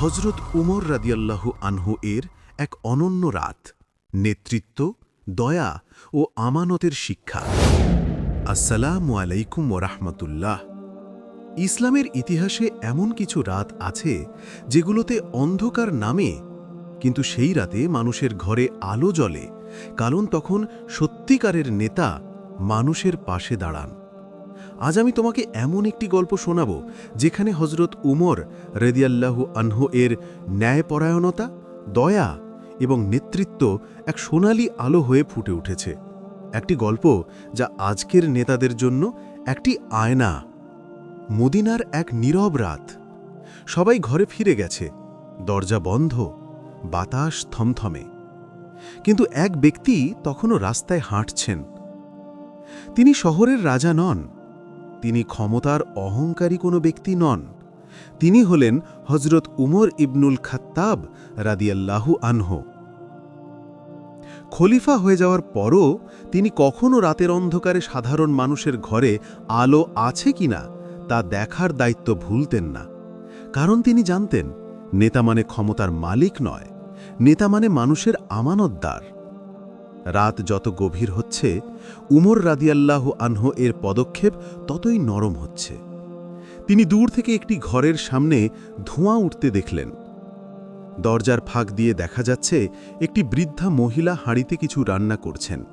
হজরত উমর রাদিয়াল্লাহু আনহু এর এক অনন্য রাত, নেতৃত্ব, দয়া ও আমানতের শিক্ষা। আসসালামু আলাইকুম ওরহমতুল্লাহ ইসলামের ইতিহাসে এমন কিছু রাত আছে যেগুলোতে অন্ধকার নামে, কিন্তু সেই রাতে মানুষের ঘরে আলো জ্বলে, কারণ তখন সত্যিকারের নেতা মানুষের পাশে দাঁড়ান। আজ আমি তোমাকে এমন একটি গল্প শোনাব, যেখানে হজরত উমর রেদিয়াল্লাহু আনহু এর ন্যায়পরায়ণতা, দয়া এবং নেতৃত্ব এক সোনালি আলো হয়ে ফুটে উঠেছে। একটি গল্প যা আজকের নেতাদের জন্য একটি আয়না। মদিনার এক নীরব রাত। সবাই ঘরে ফিরে গেছে। দরজা বন্ধ, বাতাস থমথমে। কিন্তু এক ব্যক্তি তখনও রাস্তায় হাঁটছেন। তিনি শহরের রাজা নন তিনি ক্ষমতার অহংকারী কোনো ব্যক্তি নন। তিনি হলেন হজরত উমর ইবনুল খাত্তাব রাদিয়াল্লাহু আনহ। খলিফা হয়ে যাওয়ার পরও তিনি কখনও রাতের অন্ধকারে সাধারণ মানুষের ঘরে আলো আছে কিনা তা দেখার দায়িত্ব ভুলতেন না। কারণ তিনি জানতেন, নেতা মানে ক্ষমতার মালিক নয়, নেতা মানে মানুষের আমানতদার। রাত যত গভীর হচ্ছে, উমর রাদিয়াল্লাহ আনহ এর পদক্ষেপ ততই নরম হচ্ছে। তিনি দূর থেকে একটি ঘরের সামনে ধোঁয়া উঠতে দেখলেন। দরজার ফাঁক দিয়ে দেখা যাচ্ছে একটি বৃদ্ধা মহিলা হাঁড়িতে কিছু রান্না করছেন।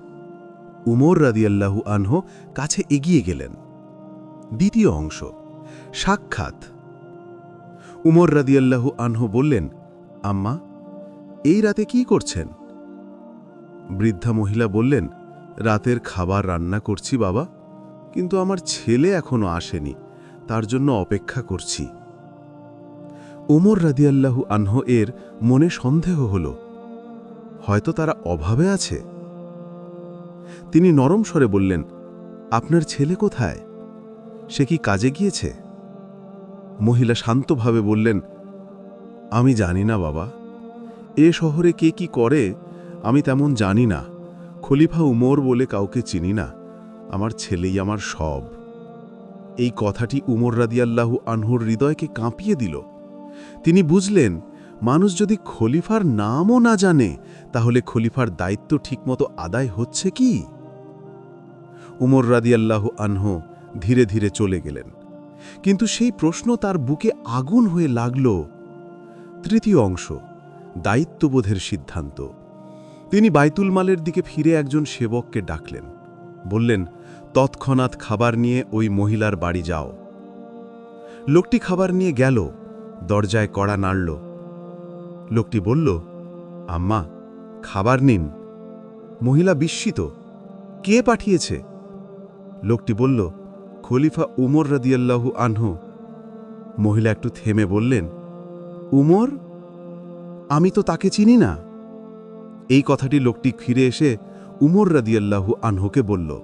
উমর রাদিয়াল্লাহু আনহ কাছে এগিয়ে গেলেন। দ্বিতীয় অংশ, সাক্ষাৎ। উমর রাদিয়াল্লাহু আনহ বললেন, আম্মা, এই রাতে কি করছেন? বৃদ্ধা মহিলা বললেন, রাতের খাবার রান্না করছি বাবা, কিন্তু আমার ছেলে এখনও আসেনি, তার জন্য অপেক্ষা করছি। ওমর রাদিয়াল্লাহু আনহ এর মনে সন্দেহ হল, হয়তো তারা অভাবে আছে? তিনি নরম স্বরে বললেন, আপনার ছেলে কোথায়? সে কি কাজে গিয়েছে? মহিলা শান্তভাবে বললেন, আমি জানি না বাবা, এ শহরে কে কি করে আমি তেমন জানি না। খলিফা উমর বলে কাউকে চিনি না। আমার ছেলেই আমার সব। এই কথাটি উমর রাদিয়াল্লাহু আনহুর হৃদয়কে কাঁপিয়ে দিল। তিনি বুঝলেন, মানুষ যদি খলিফার নামও না জানে, তাহলে খলিফার দায়িত্ব ঠিকমতো আদায় হচ্ছে কি? উমর রাদিয়াল্লাহু আনহু ধীরে ধীরে চলে গেলেন। কিন্তু সেই প্রশ্ন তার বুকে আগুন হয়ে লাগল। তৃতীয় অংশ, দায়িত্ববোধের সিদ্ধান্ত। তিনি বাইতুল মালের দিকে ফিরে একজন সেবককে ডাকলেন, বললেন, তৎক্ষণাৎ খাবার নিয়ে ওই মহিলার বাড়ি যাও। লোকটি খাবার নিয়ে গেল, দরজায় কড়া নাড়ল। লোকটি বলল, আম্মা, খাবার নিন। মহিলা বিস্মিত, কে পাঠিয়েছে? লোকটি বলল, খলিফা উমর রাদিয়াল্লাহু আনহু। মহিলা একটু থেমে বললেন, উমর? আমি তো তাকে চিনি না। এই কথাটি লোকটি ফিরে এসে উমর রাদিয়াল্লাহু আনহুকে বলল,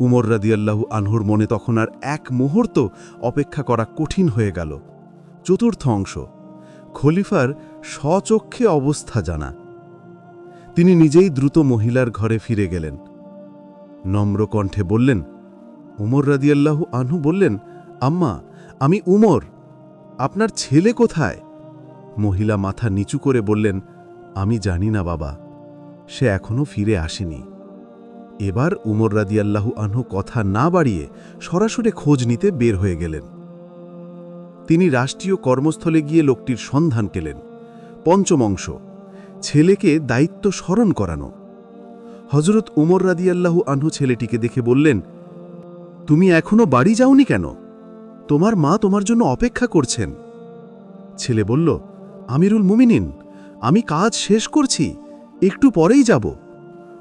উমর রাদিয়াল্লাহু আনহুর মনে তখন আর এক মুহূর্ত অপেক্ষা করা কঠিন হয়ে গেল। চতুর্থ অংশ, খলিফার স্বচক্ষে অবস্থা জানা। তিনি নিজেই দ্রুত মহিলার ঘরে ফিরে গেলেন। নম্র কণ্ঠে বললেন, উমর রাদিয়াল্লাহু আনহু বললেন, আম্মা, আমি উমর, আপনার ছেলে কোথায়? মহিলা মাথা নিচু করে বললেন আমি জানি না বাবা, সে এখনও ফিরে আসেনি। এবার উমর রাদিয়াল্লাহু আনহু কথা না বাড়িয়ে সরাসরি খোঁজ নিতে বের হয়ে গেলেন। তিনি রাষ্ট্রীয় কর্মস্থলে গিয়ে লোকটির সন্ধান পেলেন। পঞ্চম অংশ, ছেলেকে দায়িত্ব স্মরণ করানো। হজরত উমর রাদিয়াল্লাহু আনহু ছেলেটিকে দেখে বললেন, তুমি এখনও বাড়ি যাওনি কেন? তোমার মা তোমার জন্য অপেক্ষা করছেন। ছেলে বলল, আমিরুল মুমিনিন আমি কাজ শেষ করছি, একটু পরেই যাব।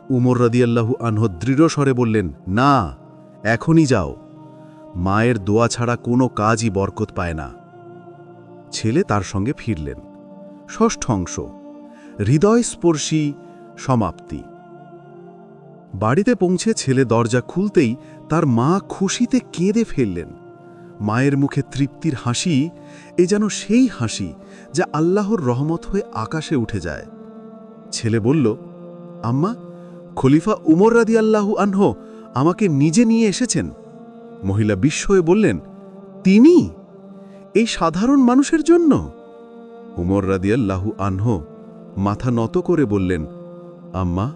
উমর রাদিয়াল্লাহু আনহ দৃঢ় স্বরে বললেন, না, এখনই যাও। মায়ের দোয়া ছাড়া কোনো কাজই বরকত পায় না। ছেলে তার সঙ্গে ফিরলেন। ষষ্ঠ অংশ, হৃদয়স্পর্শী সমাপ্তি। বাড়িতে পৌঁছে ছেলে দরজা খুলতেই তার মা খুশিতে কেঁদে ফেললেন। মায়ের মুখে তৃপ্তির হাসি, এ যেন সেই হাসি যা আল্লাহর রহমত হয়ে আকাশে উঠে যায়। ছেলে বলল, আম্মা, খলিফা উমর রাদি আল্লাহু আনহ আমাকে নিজে নিয়ে এসেছেন। মহিলা বিস্ময়ে বললেন, তিনি? এই সাধারণ মানুষের জন্য? উমর রাদিয়াল্লাহু আনহো মাথা নত করে বললেন, আম্মা,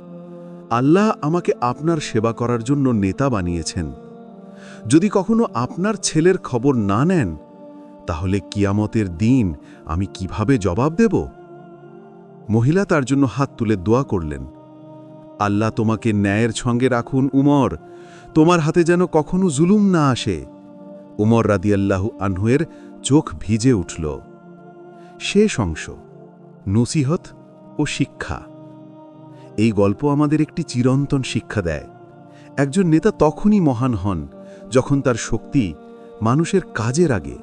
আল্লাহ আমাকে আপনার সেবা করার জন্য নেতা বানিয়েছেন। যদি কখনো আপনার ছেলের খবর না নেন, তাহলে কিয়ামতের দিন আমি কীভাবে জবাব দেব? মহিলা তার জন্য হাত তুলে দোয়া করলেন, আল্লাহ তোমাকে ন্যায়ের সঙ্গে রাখুন, উমর। তোমার হাতে যেন কখনো জুলুম না আসে। উমর রাদিয়াল্লাহু আনহুয়ের চোখ ভিজে উঠল। শেষ অংশ, নসিহত ও শিক্ষা। এই গল্প আমাদের একটি চিরন্তন শিক্ষা দেয়। একজন নেতা তখনই মহান হন যখন তার শক্তি মানুষের কাজের আগে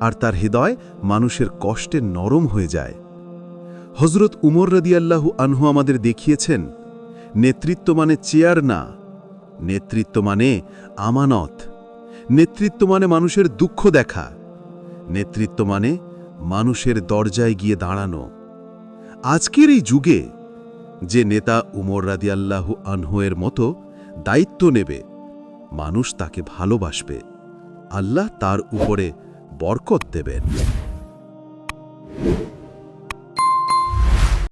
আর তার হৃদয় মানুষের কষ্টে নরম হয়ে যায়। হজরত উমর রদিয়াল্লাহু আনহু আমাদের দেখিয়েছেন, নেতৃত্ব মানে চেয়ার না, নেতৃত্ব মানে আমানত। নেতৃত্ব মানে মানুষের দুঃখ দেখা। নেতৃত্ব মানে মানুষের দরজায় গিয়ে দাঁড়ানো। আজকের এই যুগে যে নেতা উমর রাদিয়াল্লাহু আনহুয়ের মতো দায়িত্ব নেবে মানুষ তাকে ভালোবাসবে। আল্লাহ তার উপরে বরকত দেবেন।